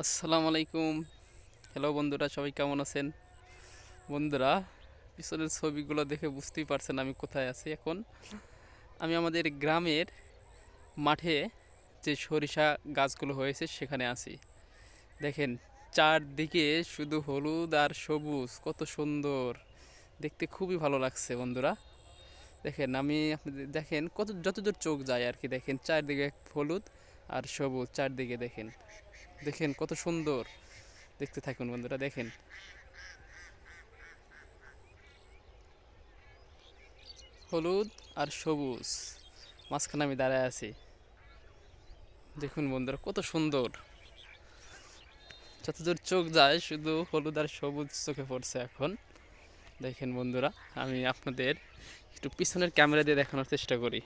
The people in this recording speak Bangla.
আসসালামু আলাইকুম। হ্যালো বন্ধুরা, সবাই কেমন আছেন? বন্ধুরা, পিছনের ছবিগুলো দেখে বুঝতেই পারছেন আমি কোথায় আছি এখন। আমি আমাদের গ্রামের মাঠে যে সরিষা গাছগুলো হয়েছে সেখানে আছি। দেখেন, চারদিকে শুধু হলুদ আর সবুজ, কত সুন্দর। দেখতে খুবই ভালো লাগছে বন্ধুরা। দেখেন, আমি আপনাদের, দেখেন, কত, যতদূর চোখ যায় আর কি, দেখেন, চারদিকে হলুদ আর সবুজ, চারদিকে দেখেন। দেখেন কত সুন্দর। দেখতে থাকুন বন্ধুরা, দেখেন। হলুদ আর সবুজ, মাঝখানে আমি দাঁড়ায় আছি। দেখুন বন্ধুরা, কত সুন্দর। যতদূর চোখ যায়, শুধু হলুদ আর সবুজ চোখে পড়ছে এখন। দেখেন বন্ধুরা, আমি আপনাদের একটু পিছনের ক্যামেরা দিয়ে দেখানোর চেষ্টা করি।